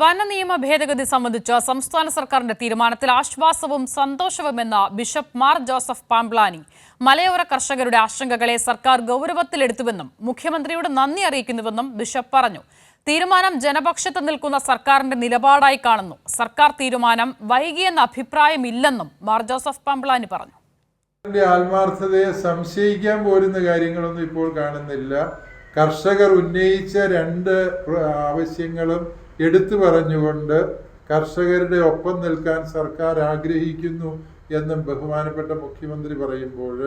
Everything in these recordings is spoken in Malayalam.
വന നിയമ ഭേദഗതി സംബന്ധിച്ച സംസ്ഥാന സർക്കാരിന്റെ തീരുമാനത്തിൽ ആശ്വാസവും സന്തോഷവുമെന്ന ബിഷപ്പ് മാർ ജോസഫ് പാംപ്ലാനി മലയോര കർഷകരുടെ ആശങ്കകളെ സർക്കാർ ഗൗരവത്തിലെടുത്തുവെന്നും മുഖ്യമന്ത്രിയോട് നന്ദി അറിയിക്കുന്നുവെന്നും ബിഷപ്പ് പറഞ്ഞു. തീരുമാനം ജനപക്ഷത്ത് നിൽക്കുന്ന സർക്കാരിന്റെ നിലപാടായി കാണുന്നു. സർക്കാർ തീരുമാനം വൈകിയെന്ന അഭിപ്രായമില്ലെന്നും മാർ ജോസഫ് പാംപ്ലാനി പറഞ്ഞു. ആത്മാർത്ഥതയെ സംശയിക്കാൻ പോരുന്ന കാര്യങ്ങളൊന്നും ഇപ്പോൾ കാണുന്നില്ല. കർഷകർ ഉന്നയിച്ച രണ്ട് ആവശ്യങ്ങളും എടുത്തു പറഞ്ഞുകൊണ്ട് കർഷകരുടെ ഒപ്പം നിൽക്കാൻ സർക്കാർ ആഗ്രഹിക്കുന്നു എന്നും ബഹുമാനപ്പെട്ട മുഖ്യമന്ത്രി പറയുമ്പോൾ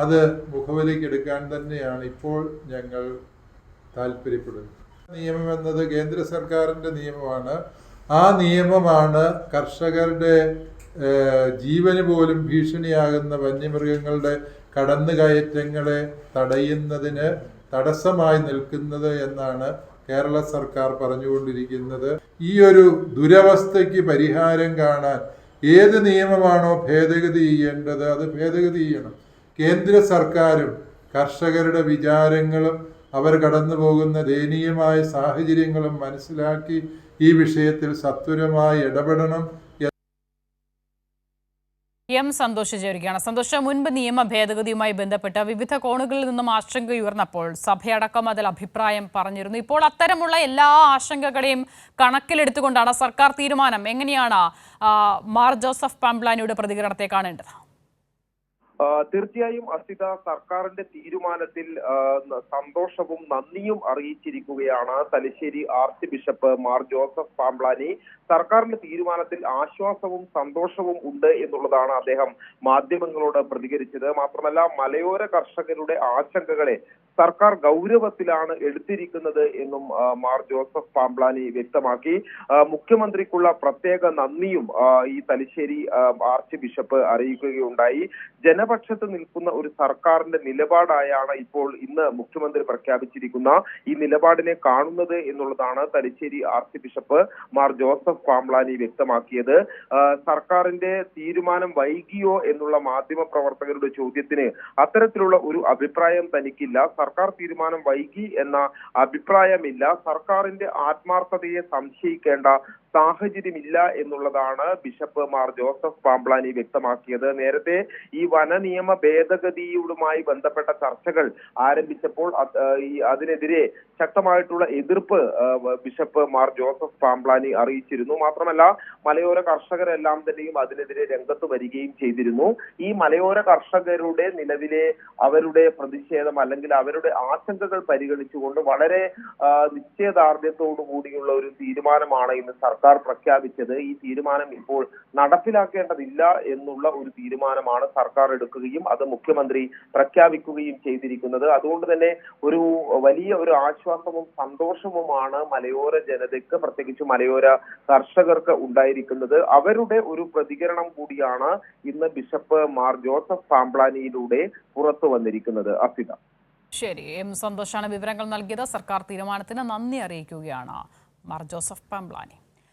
അത് മുഖവിലേക്കെടുക്കാൻ തന്നെയാണ് ഇപ്പോൾ ഞങ്ങൾ താല്പര്യപ്പെടുന്നത്. നിയമം എന്നത് കേന്ദ്ര സർക്കാരിന്റെ നിയമമാണ്. ആ നിയമമാണ് കർഷകരുടെ ജീവന് പോലും ഭീഷണിയാകുന്ന വന്യമൃഗങ്ങളുടെ കടന്നുകയറ്റങ്ങളെ തടയുന്നതിന് തടസ്സമായി നിൽക്കുന്നത് എന്നാണ് കേരള സർക്കാർ പറഞ്ഞുകൊണ്ടിരിക്കുന്നത് ഈ ഒരു ദുരവസ്ഥയ്ക്ക് പരിഹാരം കാണാൻ ഏത് നിയമമാണോ ഭേദഗതി ചെയ്യേണ്ടത് അത് ഭേദഗതി ചെയ്യണം. കേന്ദ്ര സർക്കാരും കർഷകരുടെ വിചാരങ്ങളും അവർ കടന്നു പോകുന്ന ദയനീയമായ സാഹചര്യങ്ങളും മനസ്സിലാക്കി ഈ വിഷയത്തിൽ സത്വരമായി ഇടപെടണം. എം സന്തോഷ് ചേരുകയാണ്. സന്തോഷ മുൻപ് നിയമ ഭേദഗതിയുമായി ബന്ധപ്പെട്ട് വിവിധ കോണുകളിൽ നിന്നും ആശങ്ക ഉയർന്നപ്പോൾ സഭയടക്കം അതിൽ അഭിപ്രായം പറഞ്ഞിരുന്നു. ഇപ്പോൾ അത്തരമുള്ള എല്ലാ ആശങ്കകളെയും കണക്കിലെടുത്തുകൊണ്ടാണ് സർക്കാർ തീരുമാനം. എങ്ങനെയാണ് മാർ ജോസഫ് പാംപ്ലാനിയുടെ പ്രതികരണത്തെ കാണേണ്ടത്? തീർച്ചയായും അസിത സർക്കാരിന്റെ തീരുമാനത്തിൽ സന്തോഷവും നന്ദിയും അറിയിച്ചിരിക്കുകയാണ് തലശ്ശേരി ആർച്ച് ബിഷപ്പ് മാർ ജോസഫ് പാംബ്ലാനി. സർക്കാരിന്റെ തീരുമാനത്തിൽ ആശ്വാസവും സന്തോഷവും ഉണ്ട് എന്നുള്ളതാണ് അദ്ദേഹം മാധ്യമങ്ങളോട് പ്രതികരിച്ചത്. മാത്രമല്ല മലയോര കർഷകരുടെ ആശങ്കകളെ സർക്കാർ ഗൗരവത്തിലാണ് എടുത്തിരിക്കുന്നത് എന്നും മാർ ജോസഫ് പാംബ്ലാനി വ്യക്തമാക്കി. മുഖ്യമന്ത്രിക്കുള്ള പ്രത്യേക നന്ദിയും ഈ തലശ്ശേരി ആർച്ച് ബിഷപ്പ് അറിയിക്കുകയുണ്ടായി. ജനപക്ഷത്ത് നിൽക്കുന്ന ഒരു സർക്കാരിന്റെ നിലപാടായാണ് ഇപ്പോൾ ഇന്ന് മുഖ്യമന്ത്രി പ്രഖ്യാപിച്ചിരിക്കുന്ന ഈ നിലപാടിനെ കാണുന്നത് എന്നുള്ളതാണ് തലശ്ശേരി ആർച്ച് ബിഷപ്പ് മാർ ജോസഫ് പാംബ്ലാനി വ്യക്തമാക്കിയത്. സർക്കാരിന്റെ തീരുമാനം വൈകിയോ എന്നുള്ള മാധ്യമ പ്രവർത്തകരുടെ ചോദ്യത്തിന് അത്തരത്തിലുള്ള ഒരു അഭിപ്രായം തനിക്കില്ല. സർക്കാർ തീരുമാനം വൈകി എന്ന അഭിപ്രായമില്ല. സർക്കാരിന്റെ ആത്മാർത്ഥതയെ സംശയിക്കേണ്ട സാഹചര്യമില്ല എന്നുള്ളതാണ് ബിഷപ്പ് മാർ ജോസഫ് പാമ്പ്ലാനി വ്യക്തമാക്കിയത്. നേരത്തെ ഈ വന നിയമ ഭേദഗതിയുമായി ബന്ധപ്പെട്ട ചർച്ചകൾ ആരംഭിച്ചപ്പോൾ അതിനെതിരെ ശക്തമായിട്ടുള്ള എതിർപ്പ് ബിഷപ്പ് മാർ ജോസഫ് പാംപ്ലാനി അറിയിച്ചിരുന്നു. മാത്രമല്ല മലയോര കർഷകരെല്ലാം തന്നെയും അതിനെതിരെ രംഗത്ത് വരികയും ചെയ്തിരുന്നു. ഈ മലയോര കർഷകരുടെ നിലവിലെ അവരുടെ പ്രതിഷേധം അല്ലെങ്കിൽ അവരുടെ ആശങ്കകൾ പരിഗണിച്ചുകൊണ്ട് വളരെ നിശ്ചയദാർഢ്യത്തോടു കൂടിയുള്ള ഒരു തീരുമാനമാണ് ഇന്ന് സർക്കാർ പ്രഖ്യാപിച്ചത്. ഈ തീരുമാനം ഇപ്പോൾ നടപ്പിലാക്കേണ്ടതില്ല എന്നുള്ള ഒരു തീരുമാനമാണ് സർക്കാർ എടുക്കുകയും അത് മുഖ്യമന്ത്രി പ്രഖ്യാപിക്കുകയും ചെയ്തിരിക്കുന്നത്. അതുകൊണ്ട് തന്നെ ഒരു വലിയ ഒരു ആശ്വാസവും സന്തോഷവുമാണ് മലയോര ജനതയ്ക്ക് പ്രത്യേകിച്ച് മലയോര കർഷകർക്ക് ഉണ്ടായിരിക്കുന്നത്. അവരുടെ ഒരു പ്രതികരണം കൂടിയാണ് ഇന്ന് ബിഷപ്പ് മാർ ജോസഫ് പാംപ്ലാനിയിലൂടെ പുറത്തു വന്നിരിക്കുന്നത്. അസിത ശരി. എം സന്തോഷാണ് വിവരങ്ങൾ നൽകിയത്. സർക്കാർ തീരുമാനത്തിന് നന്ദി അറിയിക്കുകയാണ് മാർ ജോസഫ് പാംപ്ലാനി.